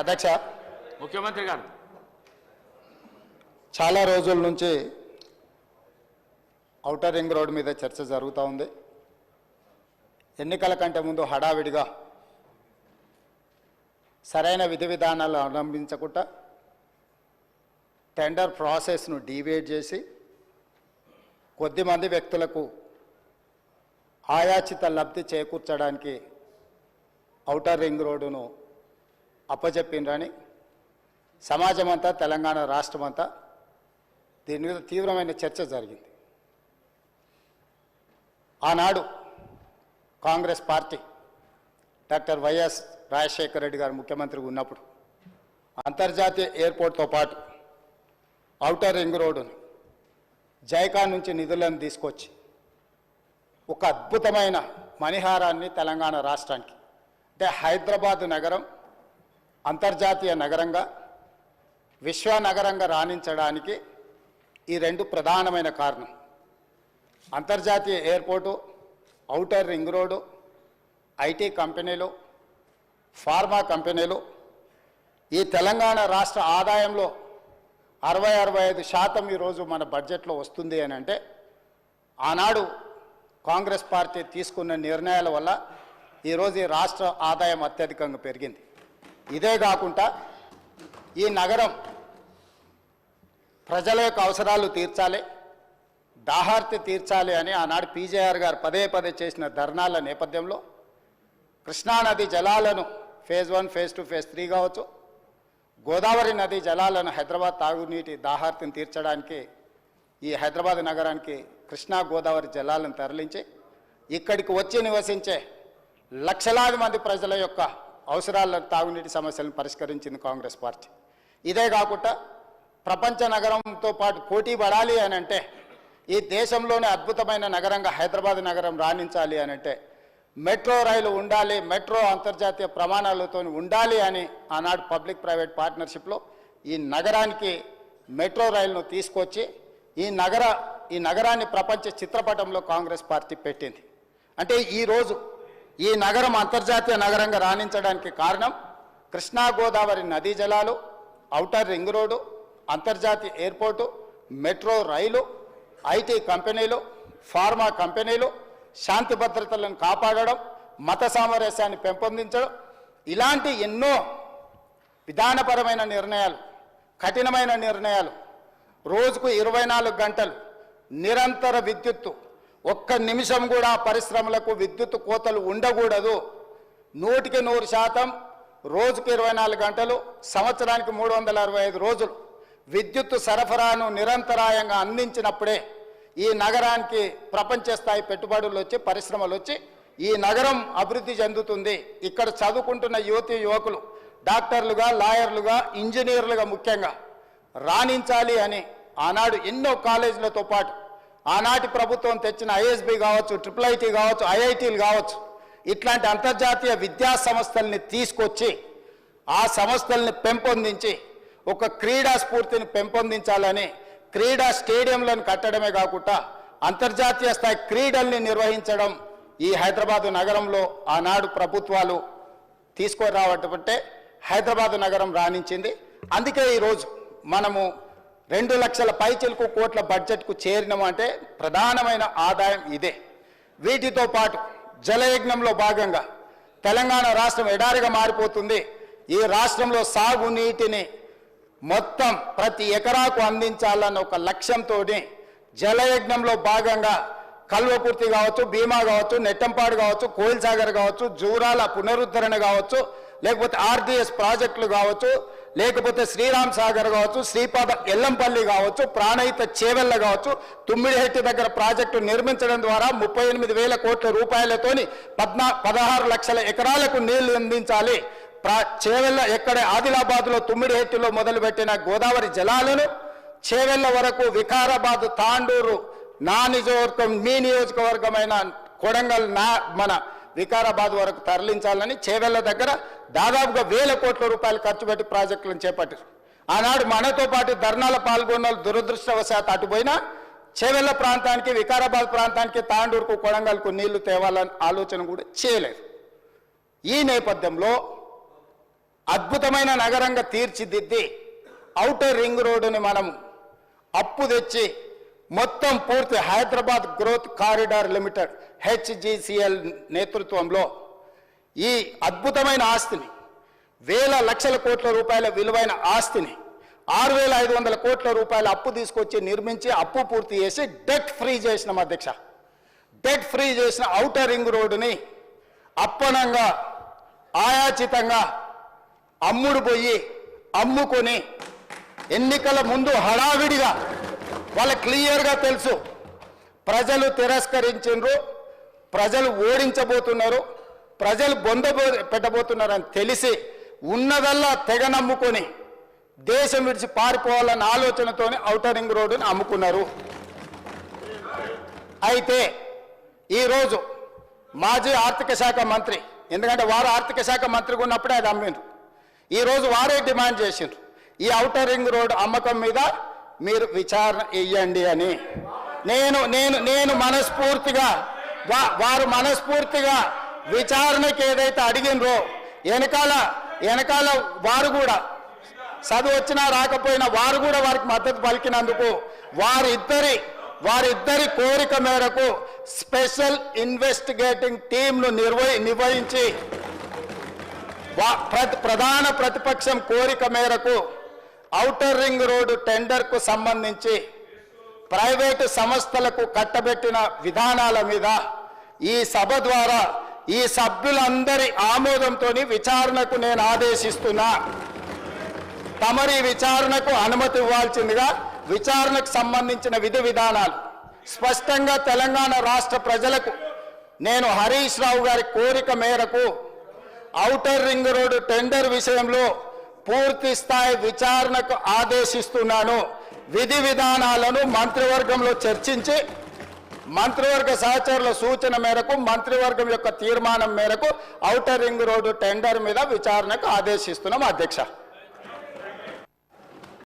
అధ్యక్ష ముఖ్యమంత్రి గారు. చాలా రోజుల నుంచి ఔటర్ రింగ్ రోడ్ మీద చర్చ జరుగుతూ ఉంది. ఎన్నికల కంటే ముందు హడావిడిగా సరైన విధి విధానాలు అవలంబించకుండా టెండర్ ప్రాసెస్ను డీవియేట్ చేసి కొద్దిమంది వ్యక్తులకు ఆయాచిత లబ్ధి చేకూర్చడానికి ఔటర్ రింగ్ రోడ్డును అప్పచెప్పిండ్రని సమాజం అంతా తెలంగాణ రాష్ట్రం అంతా దీని మీద తీవ్రమైన చర్చ జరిగింది. ఆనాడు Congress party doctor YS Rajasekhara Reddy గారు ముఖ్యమంత్రిగా ఉన్నప్పుడు అంతర్జాతీయ ఎయిర్పోర్ట్తో పాటు అవుటర్ రింగ్ రోడ్డును జైకా నుంచి నిధులను తీసుకొచ్చి ఒక అద్భుతమైన మణిహారాన్ని తెలంగాణ రాష్ట్రానికి అంటే హైదరాబాదు నగరం అంతర్జాతీయ నగరంగా విశ్వ నగరంగా రాణించడానికి ఈ రెండు ప్రధానమైన కారణం. అంతర్జాతీయ airport outer ring road IT కంపెనీలు ఫార్మా కంపెనీలు. ఈ తెలంగాణ రాష్ట్ర ఆదాయంలో అరవై అరవై ఐదు శాతం ఈరోజు మన బడ్జెట్లో వస్తుంది అని అంటే ఆనాడు కాంగ్రెస్ పార్టీ తీసుకున్న నిర్ణయాల వల్ల ఈరోజు ఈ రాష్ట్ర ఆదాయం అత్యధికంగా పెరిగింది. ఇదే కాకుండా ఈ నగరం ప్రజల యొక్క అవసరాలు తీర్చాలి దాహార్తి తీర్చాలి అని ఆనాడు పీజేఆర్ గారు పదే పదే చేసిన ధర్నాల నేపథ్యంలో కృష్ణానది జలాలను phase one phase two phase three కావచ్చు గోదావరి నది జలాలను హైదరాబాద్ తాగునీటి దాహార్తిని తీర్చడానికి ఈ హైదరాబాద్ నగరానికి కృష్ణా గోదావరి జలాలను తరలించి ఇక్కడికి వచ్చి నివసించే లక్షలాది మంది ప్రజల యొక్క అవసరాల తాగునీటి సమస్యలను పరిష్కరించింది కాంగ్రెస్ పార్టీ. ఇదే కాకుండా ప్రపంచ నగరంతో పాటు పోటీ పడాలి అని అంటే ఈ దేశంలోనే అద్భుతమైన నగరంగా హైదరాబాద్ నగరం రాణించాలి అని అంటే మెట్రో రైలు ఉండాలి మెట్రో అంతర్జాతీయ ప్రమాణాలతో ఉండాలి అని ఆనాడు పబ్లిక్ ప్రైవేట్ పార్ట్నర్షిప్లో ఈ నగరానికి మెట్రో రైలును తీసుకొచ్చి ఈ నగర ఈ నగరాన్ని ప్రపంచ చిత్రపటంలో కాంగ్రెస్ పార్టీ పెట్టింది. అంటే ఈరోజు ఈ నగరం అంతర్జాతీయ నగరంగా రాణించడానికి కారణం కృష్ణా గోదావరి నదీ జలాలు ఔటర్ రింగ్ రోడ్డు అంతర్జాతీయ ఎయిర్పోర్టు మెట్రో రైలు ఐటీ కంపెనీలు ఫార్మా కంపెనీలు శాంతి భద్రతలను కాపాడడం మత సామరస్యాన్ని పెంపొందించడం ఇలాంటి ఎన్నో విధానపరమైన నిర్ణయాలు కఠినమైన నిర్ణయాలు రోజుకు ఇరవై నాలుగు గంటలు నిరంతర విద్యుత్తు ఒక్క నిమిషం కూడా పరిశ్రమలకు విద్యుత్ కోతలు ఉండకూడదు. నూటికి నూరు శాతం రోజుకి ఇరవై నాలుగు గంటలు సంవత్సరానికి మూడు వందల అరవై ఐదు రోజులు విద్యుత్ సరఫరాను నిరంతరాయంగా అందించినప్పుడే ఈ నగరానికి ప్రపంచ స్థాయి పెట్టుబడులు వచ్చి పరిశ్రమలు వచ్చి ఈ నగరం అభివృద్ధి చెందుతుంది. ఇక్కడ చదువుకుంటున్న యువతి యువకులు డాక్టర్లుగా లాయర్లుగా ఇంజనీర్లుగా ముఖ్యంగా రాణించాలి అని ఆనాడు ఎన్నో కాలేజీలతో పాటు ఆనాటి ప్రభుత్వం తెచ్చిన ఐఎస్బి కావచ్చు ట్రిపుల్ ఐటీ కావచ్చు ఐఐటీలు కావచ్చు ఇట్లాంటి అంతర్జాతీయ విద్యా సంస్థల్ని తీసుకొచ్చి ఆ సంస్థల్ని పెంపొందించి ఒక క్రీడా స్ఫూర్తిని పెంపొందించాలని క్రీడా స్టేడియంలను కట్టడమే కాకుండా అంతర్జాతీయ స్థాయి క్రీడల్ని నిర్వహించడం ఈ హైదరాబాద్ నగరంలో ఆనాడు ప్రభుత్వాలు తీసుకురావటం అంటే హైదరాబాద్ నగరం రాణించింది. అందుకే ఈరోజు మనము రెండు లక్షల పైచిలకు కోట్ల బడ్జెట్కు చేరినమంటే ప్రధానమైన ఆదాయం ఇదే. వీటితో పాటు జలయజ్ఞంలో భాగంగా తెలంగాణ రాష్ట్రం ఎడారిగా మారిపోతుంది. ఈ రాష్ట్రంలో సాగునీటిని మొత్తం ప్రతి ఎకరాకు అందించాలన్న ఒక లక్ష్యంతో జలయజ్ఞంలో భాగంగా కల్వకుర్తి కావచ్చు భీమా కావచ్చు నెట్టంపాడు కావచ్చు కోయిల్ సాగర్ కావచ్చు జూరాల పునరుద్ధరణ కావచ్చు లేకపోతే ఆర్డిఎస్ ప్రాజెక్టులు కావచ్చు లేకపోతే శ్రీరామ్ సాగర్ కావచ్చు శ్రీపాద ఎల్లంపల్లి కావచ్చు ప్రాణహిత చేవెళ్ళ కావచ్చు తుమ్మిడిహెట్టి దగ్గర ప్రాజెక్టు నిర్మించడం ద్వారా ముప్పై ఎనిమిది వేల కోట్ల రూపాయలతోని పద్నా పదహారు లక్షల ఎకరాలకు నీళ్ళు అందించాలి. ప్రా చేవెళ్ళ ఎక్కడ ఆదిలాబాద్లో తుమ్మిడిహెట్టిలో మొదలుపెట్టిన గోదావరి జలాలను చేవెళ్ళ వరకు వికారాబాద్ తాండూరు నా నియోజకవర్గం మీ నియోజకవర్గమైన కొడంగల్ నా మన వికారాబాద్ వరకు తరలించాలని చేవెళ్ళ దగ్గర దాదాపుగా వేల కోట్ల రూపాయలు ఖర్చు పెట్టి ప్రాజెక్టులను చేపట్టారు. ఆనాడు మనతో పాటు ధర్నాల పాల్గొన్న దురదృష్టవశాత్ దురదృష్టవశాత్తు అటుపోయినా చేవెళ్ళ ప్రాంతానికి వికారాబాద్ ప్రాంతానికి తాండూరుకు కొడంగల్కు నీళ్ళు తేవాలని ఆలోచన కూడా చేయలేదు. ఈ నేపథ్యంలో అద్భుతమైన నగరంగా తీర్చిదిద్ది ఔటర్ రింగ్ రోడ్డుని మనం అప్పు తెచ్చి మొత్తం పూర్తి Hyderabad growth corridor limited HGCL నేతృత్వంలో ఈ అద్భుతమైన ఆస్తిని వేల లక్షల కోట్ల రూపాయల విలువైన ఆస్తిని ఆరు వేల ఐదు వందల కోట్ల రూపాయల అప్పు తీసుకొచ్చి నిర్మించి అప్పు పూర్తి చేసి డెట్ ఫ్రీ చేసినాం అధ్యక్ష. డెట్ ఫ్రీ చేసిన ఔటర్ రింగ్ రోడ్డుని అప్పనంగా ఆయాచితంగా అమ్ముడు పోయి అమ్ముకొని ఎన్నికల ముందు హడావిడిగా వాళ్ళ క్లియర్గా తెలుసు. ప్రజలు తిరస్కరించిండ్రు ప్రజలు ఓడించబోతున్నారు ప్రజలు బొంద పెట్టబోతున్నారని తెలిసి ఉన్నదల్లా తెగ నమ్ముకొని దేశం విడిచి పారిపోవాలన్న ఆలోచనతోనే ఔటర్ రింగ్ రోడ్డుని అమ్ముకున్నారు. అయితే ఈరోజు మాజీ ఆర్థిక శాఖ మంత్రి ఎందుకంటే వారు ఆర్థిక శాఖ మంత్రిగా ఉన్నప్పుడే అది అమ్మిండ్రు. ఈరోజు వారే డిమాండ్ చేసిండ్రు. ఈ ఔటర్ రింగ్ రోడ్ అమ్మకం మీద మీరు విచారణ ఇయ్యండి అని. నేను నేను నేను మనస్ఫూర్తిగా వా- వారు మనస్ఫూర్తిగా విచారణకి ఏదైతే అడిగినరో వెనకాల వెనకాల వారు కూడా చదువు వచ్చినా రాకపోయినా వారు కూడా వారికి మద్దతు పలికినందుకు వారిద్దరి వారిద్దరి కోరిక మేరకు స్పెషల్ ఇన్వెస్టిగేటింగ్ టీంను నిర్వహి నిర్వహించి ప్రధాన ప్రతిపక్షం కోరిక మేరకు ఔటర్ రింగ్ రోడ్డు టెండర్కు సంబంధించి ప్రైవేటు సంస్థలకు కట్టబెట్టిన విధానాల మీద ఈ సభ ద్వారా ఈ సభ్యులందరి ఆమోదంతో విచారణకు నేను ఆదేశిస్తున్నా. తమరి విచారణకు అనుమతి ఇవ్వాల్సిందిగా విచారణకు సంబంధించిన విధి విధానాలు. స్పష్టంగా తెలంగాణ రాష్ట్ర ప్రజలకు నేను హరీష్ రావు గారి కోరిక మేరకు ఔటర్ రింగ్ రోడ్డు టెండర్ విషయంలో పూర్తి స్థాయి విచారణకు ఆదేశిస్తున్నాను. విధి విధానాలను మంత్రివర్గంలో చర్చించి మంత్రివర్గ సహచరుల సూచన మేరకు మంత్రివర్గం యొక్క తీర్మానం మేరకు ఔటర్ రింగ్ రోడ్డు టెండర్ మీద విచారణకు ఆదేశిస్తున్నాం అధ్యక్ష.